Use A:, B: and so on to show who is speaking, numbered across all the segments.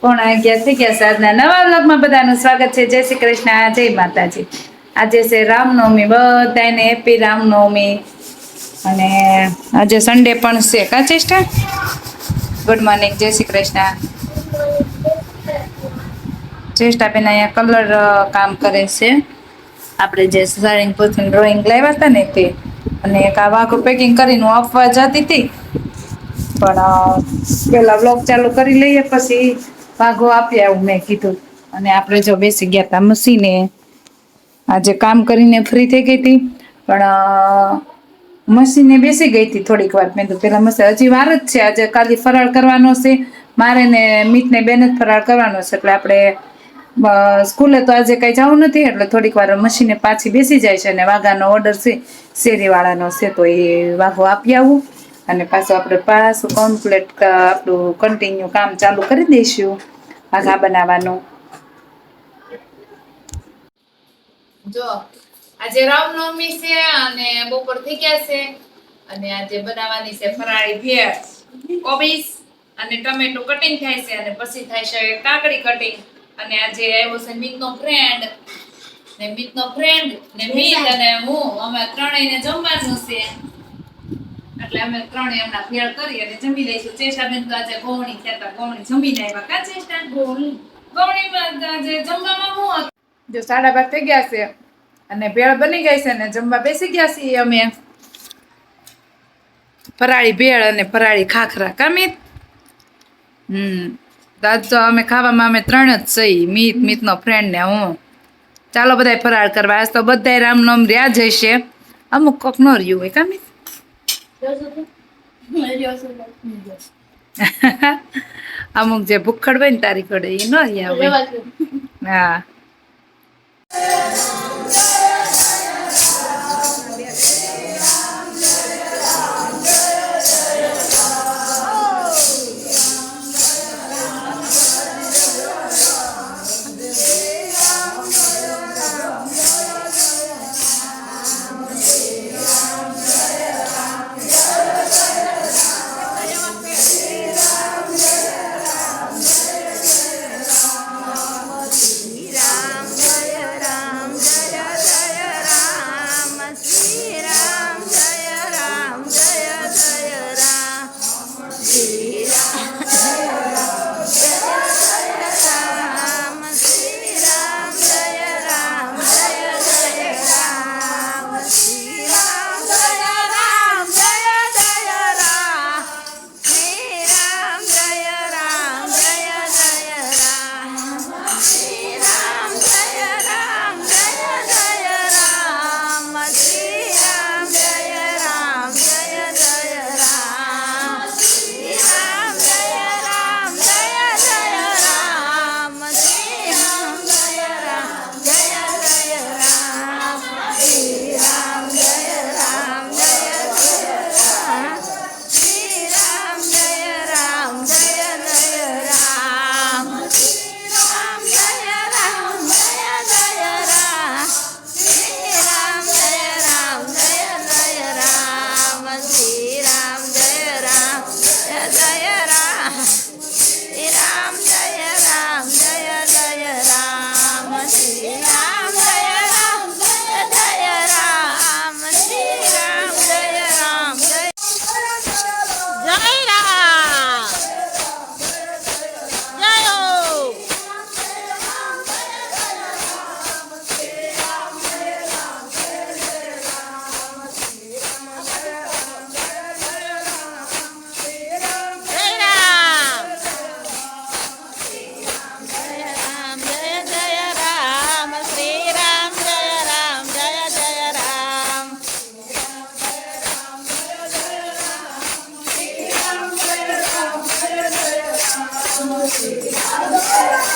A: પોણા અગિયાર થઈ ગયા છે. નવા વ્લોગમાં બધાનું સ્વાગત છે. જય શ્રી કૃષ્ણ. જય માતાજી. આજે છે રામનવમી. બધાને હેપી રામનવમી. અને આજે સન્ડે પણ છે. કા ચેષ્ટા ગુડ મોર્નિંગ જય શ્રી કૃષ્ણ. ચેષ્ટા બેન અહીંયા કલર કામ કરે છે. આપણે જે સારી પૂછીને ડ્રોઈંગ લાવ્યા હતા ને તે. અને એક આ વાઘું પેકિંગ કરીને હું આપવા જતી હતી. પણ પેલા વ્લોગ ચાલુ કરી લઈએ પછી વાઘો આપી આવું મેં કીધું. અને આપણે જો બેસી ગયા હતા મસીને આજે કામ કરીને ફ્રી થઈ ગઈ હતી. પણ મસીને બેસી ગઈ હતી થોડીક વાર. મેં તો પેલા મસી હજી વાર જ છે. આજે કાલી ફરાળ કરવાનો છે. મારે ને મીતને બેન જ ફરાળ કરવાનો છે. એટલે આપણે સ્કૂલે તો આજે કાંઈ જવું નથી. એટલે થોડીક વાર મશીને પાછી બેસી જાય છે અને વાઘાનો ઓર્ડર છે. શેરીવાળાનો છે તો એ વાઘો આપી આવું. અને પાછું આપણે પાછું કમ્પ્લીટ આપણું કન્ટિન્યુ કામ ચાલુ કરી દઈશું. આઘા બનાવવાનું. જો આજે રામનવમી છે અને બપોર થઈ ગયા છે. અને આજે બનાવવાની છે ફરાળી ભેળ કોબીસ અને ટમેટો કટિંગ થાય છે અને પછી થાય છે કાકડી કટિંગ અને આજે આવ્યો છે મિતનો ફ્રેન્ડ ને મિતનો ફ્રેન્ડ ને મિત અને હું અમે ત્રણેયને જમવાનું છે. એટલે અમે ત્રણેય એમના ભેળ કરી અને જમી લઈશું. ચેષ્ટાબેન તો આજે ગોવણી કહેતા ગોવણી જમીને આવ્યા. કા ચેષ્ટા ગોવણી. ગોવણીમાં આજે જમવામાં હું જો સાડા બાર થઈ ગયા છે અને ભેળ બની ગઈ છે અને જમવા બેસી ગયા છીએ અમે. ફરાળી ભેળ અને ફરાળી ખાખરા. કામિત હમ. દાદ આજ તો અમે ખાવામાં અમે ત્રણ જ સહી મીત મિતનો ફ્રેન્ડ ને હું. ચાલો બધાય ફરાળ કરવા. આજ તો બધાય રામનોમ રહ્યા જ હશે. અમુક કોક નો રહ્યું હોય. કામિત અમુક જે ભૂખડ હોય ને તારી કડે એ ન હા. Thank you.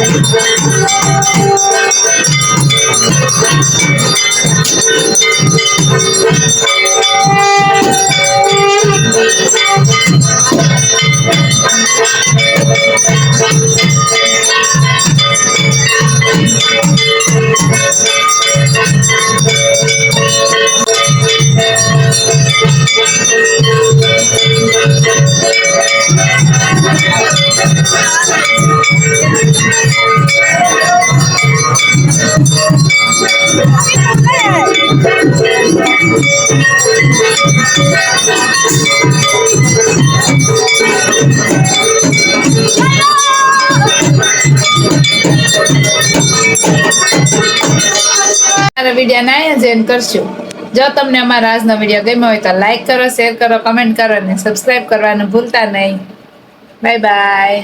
A: Thank you.
B: અમારા વીડિયો ના જ એન્ડ કરશું. જો તમને અમારા આજનો વીડિયો ગમ્યો હોય તો લાઈક કરો શેર કરો કમેન્ટ કરો અને સબસ્ક્રાઈબ કરવાનું ભૂલતા નહીં. Bye bye